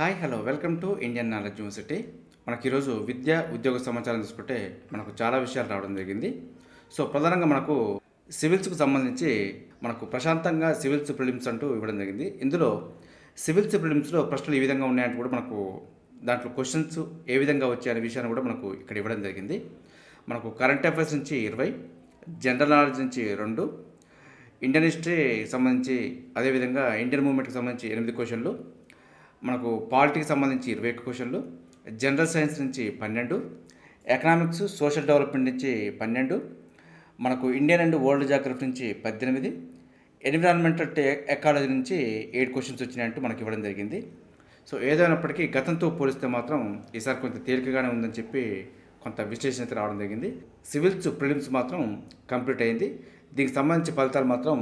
Hi hello. Welcome to Indian knowledge university. మనకి ఈరోజు విద్య ఉద్యోగ సమాచారం తీసుకుంటే మనకు చాలా విషయాలు రావడం జరిగింది. సో ప్రధానంగా మనకు సివిల్స్కు సంబంధించి మనకు ప్రశాంతంగా సివిల్స్ ప్రిలిమ్స్ అంటూ ఇవ్వడం జరిగింది. ఇందులో సివిల్స్ ప్రిలిమ్స్లో ప్రశ్నలు ఈ విధంగా ఉన్నాయంటే కూడా మనకు దాంట్లో క్వశ్చన్స్ ఏ విధంగా వచ్చాయనే విషయాన్ని కూడా మనకు ఇక్కడ ఇవ్వడం జరిగింది. మనకు కరెంట్ అఫైర్స్ నుంచి ఇరవై జనరల్ నాలెడ్జ్ నుంచి రెండు ఇండియన్ హిస్టరీ సంబంధించి అదేవిధంగా ఇండియన్ మూవ్మెంట్కి సంబంధించి ఎనిమిది క్వశ్చన్లు మనకు పాలిటీకి సంబంధించి ఇరవై ఒక్క క్వశ్చన్లు జనరల్ సైన్స్ నుంచి పన్నెండు ఎకనామిక్స్ సోషల్ డెవలప్మెంట్ నుంచి పన్నెండు మనకు ఇండియన్ అండ్ వరల్డ్ జాగ్రఫీ నుంచి పద్దెనిమిది ఎన్విరాన్మెంటల్ టే ఎకాలజీ నుంచి ఎయిట్ క్వశ్చన్స్ వచ్చినాయంటూ మనకి ఇవ్వడం జరిగింది. సో ఏదైనప్పటికీ గతంతో పోలిస్తే మాత్రం ఈసారి కొంత తేలికగానే ఉందని చెప్పి కొంత విశ్లేషణ అయితే రావడం జరిగింది. సివిల్స్ ప్రిలిమ్స్ మాత్రం కంప్లీట్ అయింది. దీనికి సంబంధించి ఫలితాలు మాత్రం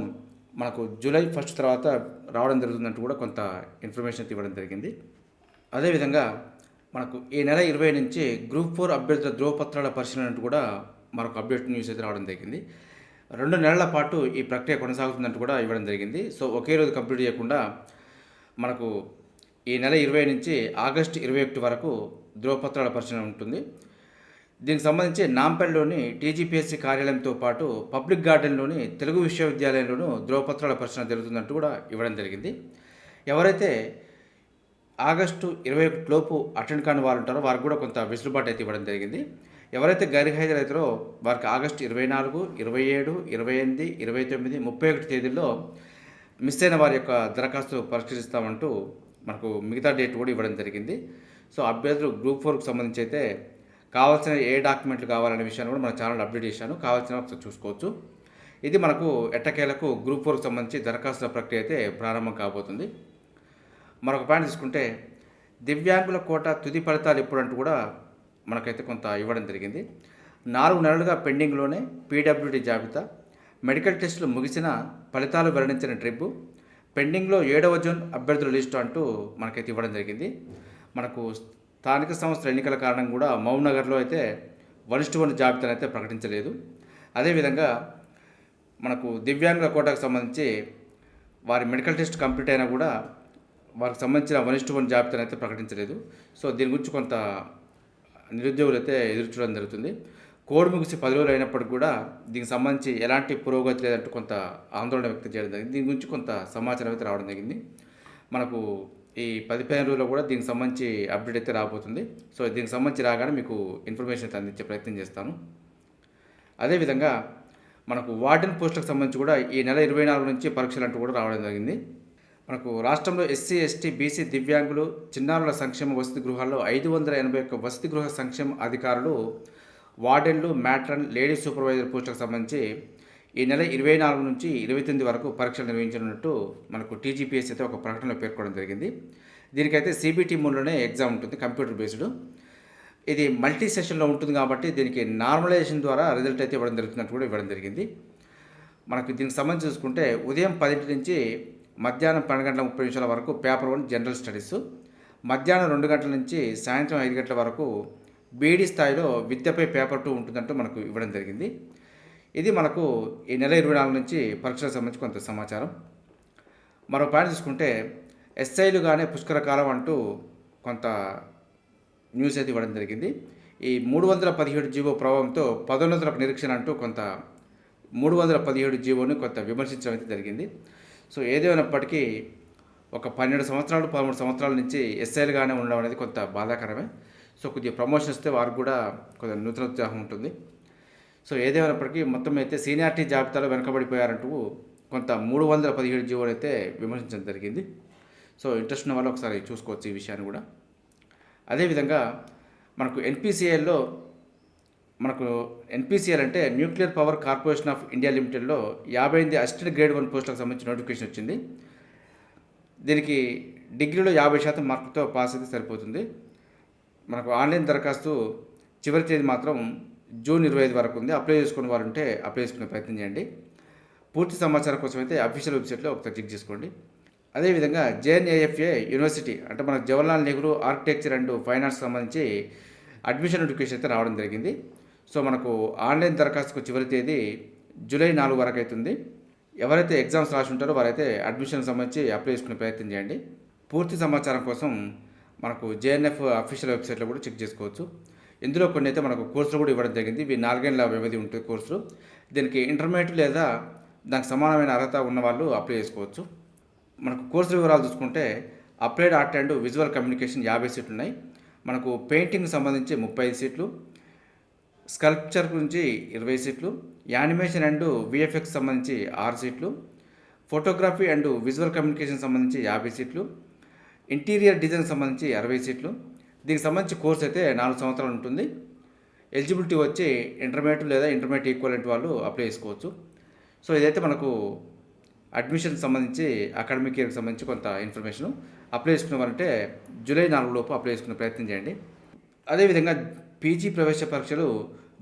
మనకు జూలై ఫస్ట్ తర్వాత రావడం జరుగుతుందంటూ కూడా కొంత ఇన్ఫర్మేషన్ అయితే ఇవ్వడం జరిగింది. అదేవిధంగా మనకు ఈ నెల ఇరవై నుంచి గ్రూప్ ఫోర్ అభ్యర్థుల ధ్రువపత్రాల పరిశీలన అంటూ కూడా మరొక అప్డేట్ న్యూస్ అయితే రావడం జరిగింది. రెండు నెలల పాటు ఈ ప్రక్రియ కొనసాగుతుందంటూ కూడా ఇవ్వడం జరిగింది. సో ఒకే రోజు కంప్లీట్ చేయకుండా మనకు ఈ నెల ఇరవై నుంచి ఆగస్టు ఇరవై ఒకటి వరకు ధ్రువపత్రాల పరిశీలన ఉంటుంది. దీనికి సంబంధించి నాంపల్లిలోని టీజీపీఎస్సీ కార్యాలయంతో పాటు పబ్లిక్ గార్డెన్లోని తెలుగు విశ్వవిద్యాలయంలోనూ ధ్రువపత్రాల పరిశీలన జరుగుతుందంటూ కూడా ఇవ్వడం జరిగింది. ఎవరైతే ఆగస్టు ఇరవై ఒకటిలోపు అటెండ్ కాని వారు ఉంటారో వారికి కూడా కొంత వెసులుబాటు అయితే ఇవ్వడం జరిగింది. ఎవరైతే గైర్హాజరైతారో వారికి ఆగస్టు ఇరవై నాలుగు ఇరవై ఏడు ఇరవై ఎనిమిది ఇరవై తొమ్మిది ముప్పై ఒకటి తేదీల్లో మిస్ అయిన వారి యొక్క దరఖాస్తు పరిష్కరిస్తామంటూ మనకు మిగతా డేట్ కూడా ఇవ్వడం జరిగింది. సో అభ్యర్థులు గ్రూప్ ఫోర్కి సంబంధించి అయితే కావాల్సిన ఏ డాక్యుమెంట్లు కావాలనే విషయాన్ని కూడా మన ఛానల్ అప్డేట్ చేశాను. కావాల్సిన ఒకసారి చూసుకోవచ్చు. ఇది మనకు ఎట్టకేలకు గ్రూప్ ఫోర్కి సంబంధించి దరఖాస్తుల ప్రక్రియ అయితే ప్రారంభం కాబోతుంది. మరొక పాయింట్ తీసుకుంటే దివ్యాంగుల కోట తుది ఫలితాలు ఎప్పుడంటూ కూడా మనకైతే కొంత ఇవ్వడం జరిగింది. నాలుగు నెలలుగా పెండింగ్లోనే పీడబ్ల్యూడి జాబితా మెడికల్ టెస్టులు ముగిసిన ఫలితాలు వెల్లడించిన ట్రిప్పు పెండింగ్లో ఏడవ జూన్ అభ్యర్థుల లిస్టు అంటూ మనకైతే ఇవ్వడం జరిగింది. మనకు స్థానిక సంస్థల ఎన్నికల కారణం కూడా మౌనగర్లో అయితే వన్ టు వన్ జాబితాను అయితే ప్రకటించలేదు. అదేవిధంగా మనకు దివ్యాంగుల కోటాకు సంబంధించి వారి మెడికల్ టెస్ట్ కంప్లీట్ అయినా కూడా వారికి సంబంధించిన వన్ వన్ జాబితాను అయితే ప్రకటించలేదు. సో దీని గురించి కొంత నిరుద్యోగులు అయితే ఎదురు చూడడం జరుగుతుంది. కోడ్ ముగిసి పది రోజులు అయినప్పటికీ కూడా దీనికి సంబంధించి ఎలాంటి పురోగతి లేదంటూ కొంత ఆందోళన వ్యక్తం చేయడం జరిగింది. దీని గురించి కొంత సమాచారం అయితే రావడం జరిగింది. మనకు ఈ పది పదిహేను రోజుల్లో కూడా దీనికి సంబంధించి అప్డేట్ అయితే రాబోతుంది. సో దీనికి సంబంధించి రాగానే మీకు ఇన్ఫర్మేషన్ అయితే అందించే ప్రయత్నం చేస్తాను. అదేవిధంగా మనకు వార్డెన్ పోస్టులకు సంబంధించి కూడా ఈ నెల ఇరవై నాలుగు నుంచి పరీక్షలు అంటూ కూడా రావడం జరిగింది. మనకు రాష్ట్రంలో ఎస్సీ ఎస్టీ బీసీ దివ్యాంగులు చిన్నారుల సంక్షేమ వసతి గృహాల్లో ఐదు వందల ఎనభై ఒక్క వసతి గృహ సంక్షేమ అధికారులు వార్డెన్లు మ్యాట్రన్ లేడీ సూపర్వైజర్ పోస్టులకు సంబంధించి ఈ నెల ఇరవై నాలుగు నుంచి ఇరవై తొమ్మిది వరకు పరీక్షలు నిర్వహించనున్నట్టు మనకు టీజీపీఎస్ అయితే ఒక ప్రకటనలో పేర్కొనడం జరిగింది. దీనికైతే సిబిటీ మూడులోనే ఎగ్జామ్ ఉంటుంది కంప్యూటర్ బేస్డ్. ఇది మల్టీ సెషన్లో ఉంటుంది కాబట్టి దీనికి నార్మలైజేషన్ ద్వారా రిజల్ట్ అయితే ఇవ్వడం జరుగుతున్నట్టు కూడా ఇవ్వడం జరిగింది. మనకు దీనికి సంబంధించి చూసుకుంటే ఉదయం పదింటి నుంచి మధ్యాహ్నం పన్నెండు గంటల ముప్పై నిమిషాల వరకు పేపర్ వన్ జనరల్ స్టడీస్ మధ్యాహ్నం రెండు గంటల నుంచి సాయంత్రం ఐదు గంటల వరకు బీడీ స్థాయిలో విద్యపై పేపర్ టూ ఉంటుందంటూ మనకు ఇవ్వడం జరిగింది. ఇది మనకు ఈ నెల ఇరవై నాలుగు నుంచి పరీక్షలకు సంబంధించి కొంత సమాచారం. మరో పాయింట్ చూసుకుంటే ఎస్ఐలు కానీ పుష్కర కాలం అంటూ కొంత న్యూస్ అయితే ఇవ్వడం జరిగింది. ఈ మూడు వందల పదిహేడు జీవో ప్రభావంతో పదోన్నతులకు నిరీక్షణ అంటూ కొంత మూడు వందల పదిహేడు జీవోని కొంత విమర్శించడం అయితే జరిగింది. సో ఏదేమైనప్పటికీ ఒక పన్నెండు సంవత్సరాలు పదమూడు సంవత్సరాల నుంచి ఎస్ఐలుగానే ఉండడం అనేది కొంత బాధాకరమే. సో కొద్దిగా ప్రమోషన్ వస్తే వారికి కూడా కొంత నూతన ఉత్సాహం ఉంటుంది. సో ఏదేమైనప్పటికీ మొత్తం అయితే సీనియారిటీ జాబితాలో వెనకబడిపోయారంటూ కొంత మూడు వందల పదిహేడు జీవోలు అయితే విమర్శించడం జరిగింది. సో ఇంట్రెస్ట్ ఉన్న వాళ్ళు ఒకసారి చూసుకోవచ్చు ఈ విషయాన్ని కూడా. అదేవిధంగా మనకు ఎన్పిసిఐల్లో మనకు ఎన్పిసిఎల్ అంటే nuclear power corporation of India లిమిటెడ్లో యాభై ఎనిమిది అసిస్టెంట్ గ్రేడ్ వన్ పోస్టులకు సంబంధించిన నోటిఫికేషన్ వచ్చింది. దీనికి డిగ్రీలో యాభై శాతం మార్కులతో పాస్ అయితే సరిపోతుంది. మనకు ఆన్లైన్ దరఖాస్తు చివరి తేదీ మాత్రం జూన్ ఇరవై ఐదు వరకు ఉంది. అప్లై చేసుకునే వారు ఉంటే అప్లై చేసుకునే ప్రయత్నం చేయండి. పూర్తి సమాచారం కోసం అయితే అఫీషియల్ వెబ్సైట్లో ఒకసారి చెక్ చేసుకోండి. అదేవిధంగా జేఎన్ఏఎఫ్ఏ యూనివర్సిటీ అంటే మనకు Jawaharlal Nehru architecture and finance సంబంధించి అడ్మిషన్ నోటిఫికేషన్ అయితే రావడం జరిగింది. సో మనకు ఆన్లైన్ దరఖాస్తుకు చివరి తేదీ జూలై నాలుగు వరకు అవుతుంది ఎవరైతే ఎగ్జామ్స్ రాసి ఉంటారో వారైతే అడ్మిషన్ సంబంధించి అప్లై చేసుకునే ప్రయత్నం చేయండి. పూర్తి సమాచారం కోసం మనకు జేఎన్ఎఫ్ అఫీషియల్ వెబ్సైట్లో కూడా చెక్ చేసుకోవచ్చు. ఇందులో కొన్ని అయితే మనకు కోర్సులు కూడా ఇవ్వడం జరిగింది. ఇవి నాలుగేళ్ళ వ్యవధి ఉంటుంది కోర్సులు. దీనికి ఇంటర్మీడియట్ లేదా దానికి సమానమైన అర్హత ఉన్న వాళ్ళు అప్లై చేసుకోవచ్చు. మనకు కోర్సు వివరాలు చూసుకుంటే applied art and visual communication యాభై సీట్లు ఉన్నాయి. మనకు పెయింటింగ్ సంబంధించి ముప్పై ఐదు సీట్లు. స్కల్ప్చర్ గురించి ఇరవై సీట్లు. యానిమేషన్ అండ్ విఎఫ్ఎక్స్ సంబంధించి ఆరు సీట్లు. ఫోటోగ్రఫీ అండ్ విజువల్ కమ్యూనికేషన్ సంబంధించి యాభై సీట్లు. ఇంటీరియర్ డిజైన్ సంబంధించి అరవై సీట్లు. దీనికి సంబంధించి కోర్స్ అయితే నాలుగు సంవత్సరాలు ఉంటుంది. ఎలిజిబిలిటీ వచ్చి ఇంటర్మీడియట్ లేదా ఇంటర్మీడియట్ ఈక్వలెంట్ వాళ్ళు అప్లై చేసుకోవచ్చు. సో ఇదైతే మనకు అడ్మిషన్ సంబంధించి అకాడమిక్ ఇయర్కి సంబంధించి కొంత ఇన్ఫర్మేషన్ అప్లై చేసుకునే జూలై నాలుగు లోపు అప్లై చేసుకునే ప్రయత్నం చేయండి. అదేవిధంగా పీజీ ప్రవేశ పరీక్షలు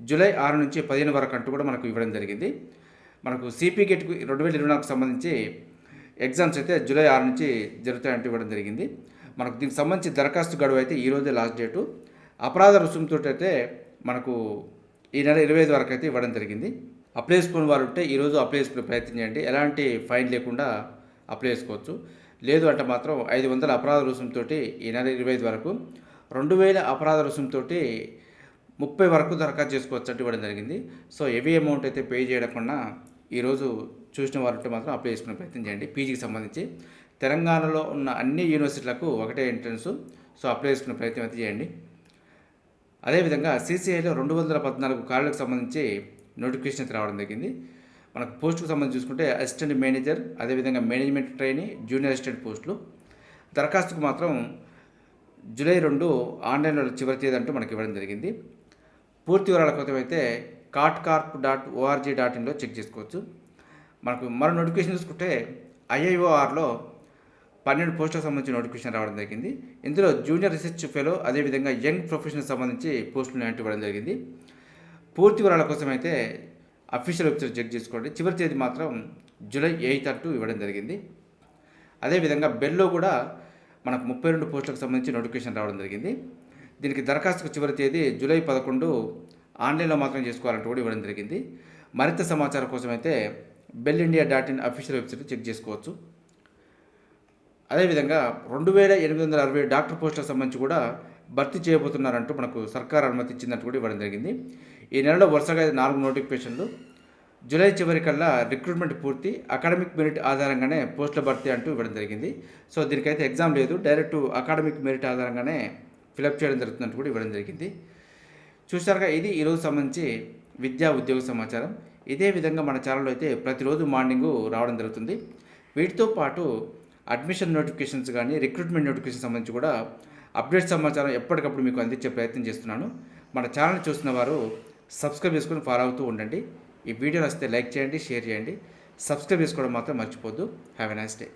జూలై ఆరు నుంచి పదిహేను వరకు అంటూ కూడా మనకు ఇవ్వడం జరిగింది. మనకు సిపి గేట్కు రెండు వేల ఇరవై నాలుగుకు సంబంధించి ఎగ్జామ్స్ అయితే జూలై ఆరు నుంచి జరుగుతాయంటూ ఇవ్వడం జరిగింది. మనకు దీనికి సంబంధించి దరఖాస్తు గడువు అయితే ఈ రోజే లాస్ట్ డేటు అపరాధ రుసుముతో అయితే మనకు ఈ నెల ఇరవై ఐదు వరకు అయితే ఇవ్వడం జరిగింది. అప్లై చేసుకునే వారు ఉంటే ఈరోజు అప్లై చేసుకునే ప్రయత్నం చేయండి. ఎలాంటి ఫైన్ లేకుండా అప్లై చేసుకోవచ్చు. లేదు అంటే మాత్రం ఐదు వందల అపరాధ రుసుముతో ఈ నెల ఇరవై ఐదు వరకు రెండు వేల అపరాధ రుసుముతో ముప్పై వరకు దరఖాస్తు చేసుకోవచ్చు అంటే ఇవ్వడం జరిగింది. సో హెవీ అమౌంట్ అయితే పే చేయడం ఈరోజు చూసిన వారు ఉంటే మాత్రం అప్లై చేసుకునే ప్రయత్నం చేయండి. పీజీకి సంబంధించి తెలంగాణలో ఉన్న అన్ని యూనివర్సిటీలకు ఒకటే ఎంట్రన్స్. సో అప్లై చేసుకునే ప్రయత్నం అయితే చేయండి. అదేవిధంగా సీసీఐలో రెండు వందల పద్నాలుగు ఖాళీలకు సంబంధించి నోటిఫికేషన్ అయితే రావడం జరిగింది. మనకు పోస్టుకు సంబంధించి చూసుకుంటే అసిస్టెంట్ మేనేజర్ అదేవిధంగా మేనేజ్మెంట్ ట్రైనీ జూనియర్ అసిస్టెంట్ పోస్టులు. దరఖాస్తుకు మాత్రం జూలై రెండు ఆన్లైన్లో చివరి తేదీ అంటూ మనకి ఇవ్వడం జరిగింది. పూర్తి వివరాల కోసం అయితే cot corp dot org dot ఇన్లో check చేసుకోవచ్చు. మనకు మరో నోటిఫికేషన్ చూసుకుంటే ఐఐఓఆర్లో పన్నెండు పోస్టులకు సంబంధించి నోటిఫికేషన్ రావడం జరిగింది. ఇందులో జూనియర్ రీసెర్చ్ ఫెలో అదేవిధంగా యంగ్ ప్రొఫెషనల్ సంబంధించి పోస్టులు లాంటి ఇవ్వడం జరిగింది. పూర్తి వివరాల కోసం అయితే అఫీషియల్ వెబ్సైట్ చెక్ చేసుకోండి. చివరి తేదీ మాత్రం జూలై ఎయిత్ అంటూ ఇవ్వడం జరిగింది. అదేవిధంగా బెల్లో కూడా మనకు ముప్పై రెండు పోస్టులకు సంబంధించి నోటిఫికేషన్ రావడం జరిగింది. దీనికి దరఖాస్తుకు చివరి తేదీ జూలై పదకొండు. ఆన్లైన్లో మాత్రం చేసుకోవాలంటూ కూడా ఇవ్వడం జరిగింది. మరింత సమాచారం కోసం అయితే BEL India dot in official website check చేసుకోవచ్చు. అదేవిధంగా రెండు వేల ఎనిమిది వందల అరవై డాక్టర్ పోస్టులకు సంబంధించి కూడా భర్తీ చేయబోతున్నారంటూ మనకు సర్కార్ అనుమతి ఇచ్చిందంటూ కూడా ఇవ్వడం జరిగింది. ఈ నెలలో వరుసగా నాలుగు నోటిఫికేషన్లు. జూలై చివరి కల్లా రిక్రూట్మెంట్ పూర్తి అకాడమిక్ మెరిట్ ఆధారంగానే పోస్టుల భర్తీ అంటూ ఇవ్వడం జరిగింది. సో దీనికైతే ఎగ్జామ్ లేదు. డైరెక్ట్ అకాడమిక్ మెరిట్ ఆధారంగానే ఫిలప్ చేయడం జరుగుతుందంటూ కూడా ఇవ్వడం జరిగింది. చూసారుగా ఇది ఈరోజు సంబంధించి విద్యా ఉద్యోగ సమాచారం. ఇదే విధంగా మన ఛానల్లో అయితే ప్రతిరోజు మార్నింగ్ రావడం జరుగుతుంది. వీటితో పాటు అడ్మిషన్ నోటిఫికేషన్స్ కానీ రిక్రూట్మెంట్ నోటిఫికేషన్ సంబంధించి కూడా అప్డేట్ సమాచారం ఎప్పటికప్పుడు మీకు అందించే ప్రయత్నం చేస్తున్నాను. మన ఛానల్ చూస్తున్న వారు సబ్స్క్రైబ్ చేసుకొని ఫాలో అవుతూ ఉండండి. ఈ వీడియో నచ్చితే లైక్ చేయండి షేర్ చేయండి. సబ్స్క్రైబ్ చేసుకోవడం మాత్రం మర్చిపోద్దు హ్యావ్ ఎ నైస్ డే